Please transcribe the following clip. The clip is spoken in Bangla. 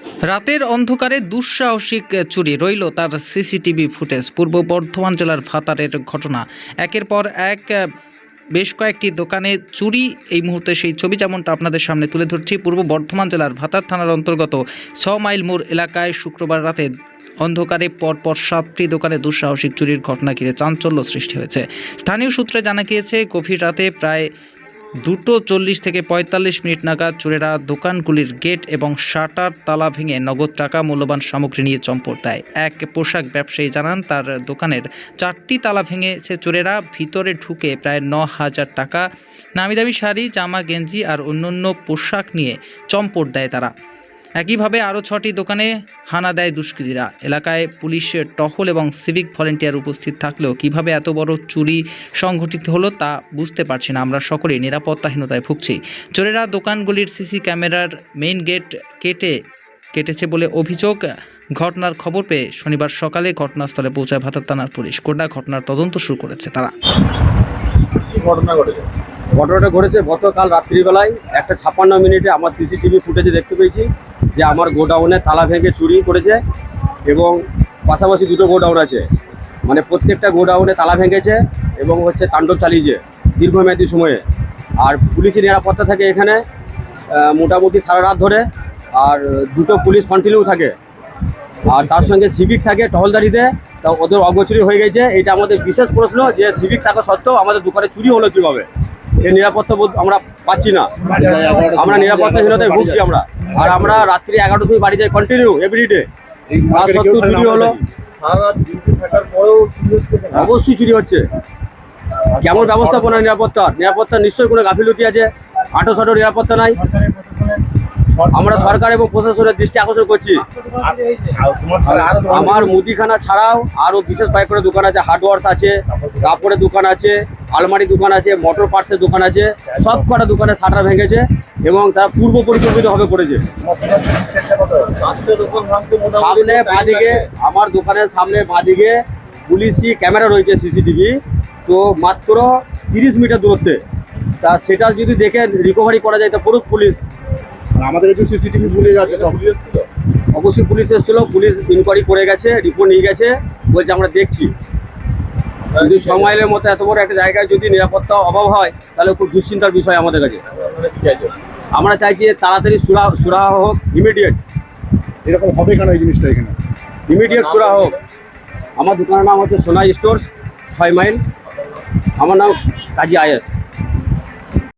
রাতের অন্ধকারে দুঃসাহসিক চুরি রইল তার সিসিটিভি ফুটেজ। পূর্ব বর্ধমান জেলার ভাতারের ঘটনা। একের পর এক, বেশ কয়েকটি দোকানে চুরি। এই মুহূর্তে সেই ছবি যেমনটা আপনাদের সামনে তুলে ধরছি, পূর্ব বর্ধমান জেলার ভাতার থানার অন্তর্গত ছ মাইল মোড় এলাকায় শুক্রবার রাতে অন্ধকারে পরপর সাতটি দোকানে দুঃসাহসিক চুরির ঘটনা ঘিরে চাঞ্চল্য সৃষ্টি হয়েছে। স্থানীয় সূত্রে জানা গিয়েছে, গভীর রাতে প্রায় দুটো চল্লিশ থেকে পঁয়তাল্লিশ মিনিট নাগাদ চোরেরা দোকানগুলির গেট এবং শাটার তালা ভেঙে নগদ টাকা মূল্যবান সামগ্রী নিয়ে চম্পট দেয়। এক পোশাক ব্যবসায়ী জানান, তার দোকানের চারটি তালা ভেঙেছে চোরেরা। ভিতরে ঢুকে প্রায় ন হাজার টাকা নামিদামি শাড়ি, জামা, গেঞ্জি আর অন্যান্য পোশাক নিয়ে চম্পট দেয় তারা। একইভাবে আরও ছটি দোকানে হানা দেয় দুষ্কৃতীরা। এলাকায় পুলিশের টহল এবং সিভিক ভলেন্টিয়ার উপস্থিত থাকলেও কীভাবে এত বড় চুরি সংঘটিত হলো তা বুঝতে পারছি না। আমরা সকলেই নিরাপত্তাহীনতায় ভুগছি। চোরেরা দোকানগুলির সিসি ক্যামেরার মেইন গেট কেটে, কেটেছে বলে অভিযোগ। ঘটনার খবর পেয়ে শনিবার সকালে ঘটনাস্থলে পৌঁছায় ভাতার থানার পুলিশ। কোটা ঘটনার তদন্ত শুরু করেছে তারা। ঘটনা ঘটেছে? ঘটনাটা ঘটেছে গতকাল রাত্রিবেলায় একটা ছাপ্পান্ন মিনিটে আমার সিসিটিভি ফুটেজে দেখতে পেয়েছি যে আমার গোডাউনে তালা ভেঙে চুরি করেছে এবং পাশাপাশি দুটো গোডাউন আছে। মানে প্রত্যেকটা গোডাউনে তালা ভেঙেছে এবং হচ্ছে তাণ্ডব চালিয়েছে দীর্ঘমেয়াদী সময়ে। আর পুলিশের নিরাপত্তা থাকে এখানে মোটামুটি সারা রাত ধরে। আর দুটো পুলিশ কন্টিনিউ থাকে। আর তার সঙ্গে সিভিক থাকে টহলদারিতে। তা ওদের অগোচরী হয়ে গেছে। এটা আমাদের বিশেষ প্রশ্ন যে সিভিক থাকা সত্ত্বেও আমাদের দোকানে চুরি হলো কীভাবে? এই নিরাপত্তা বোধ আমরা পাচ্ছি না। আমরা নিরাপত্তাহীনতায় ভুগছি আমরা। আর আমরা রাত্রি এগারোটা থেকে বাড়ি যাই কন্টিনিউ এভরিডে তা সত্ত্বেও চুরি হলো। অবশ্যই চুরি হচ্ছে। কেমন ব্যবস্থাপনা নিরাপত্তার? নিরাপত্তা নিশ্চয়ই কোনো গাফিলতি আছে। আটো সাটো নিরাপত্তা নাই। আমরা সরকার এবং প্রশাসনের দৃষ্টি আকর্ষণ করছি। আমার মুদিখানা ছাড়াও আরও বিশেষ কয়েকটা দোকান আছে হার্ডওয়ার্স আছে, কাপড়ের দোকান আছে আলমারি দোকান আছে মোটর পার্টসের দোকান আছে, সব কটা দোকানে শাটার ভেঙেছে এবং তারা পূর্ব পরিকল্পিত হবে করেছে। সামনে বাঁদিকে, আমার দোকানের সামনে বাঁদিকে পুলিশি ক্যামেরা রয়েছে, সিসিটিভি। তো মাত্র তিরিশ মিটার দূরত্বে। তা সেটা যদি দেখে রিকভারি করা যায়, তা পুরো পুলিশ আমাদের একটু সিসিটিভি ভুলে যাচ্ছে সব। অবশ্যই পুলিশ এসেছিল পুলিশ ইনকোয়ারি করে গেছে রিপোর্ট নিয়ে গেছে বলছে আমরা দেখছি। যদি ছ মাইলের মতো এত বড় একটা জায়গায় যদি নিরাপত্তা অভাব হয় তাহলে খুব দুশ্চিন্তার বিষয় আমাদের কাছে। আপনারা আমরা চাইছি তাড়াতাড়ি সুরা সুরাহা হোক ইমিডিয়েট এরকম হবে কেন এই জিনিসটা এখানে? ইমিডিয়েট সুরা হোক। আমার দোকানের নাম হচ্ছে সোনা স্টোর্স ছয় মাইল। আমার নাম কাজী আয়েস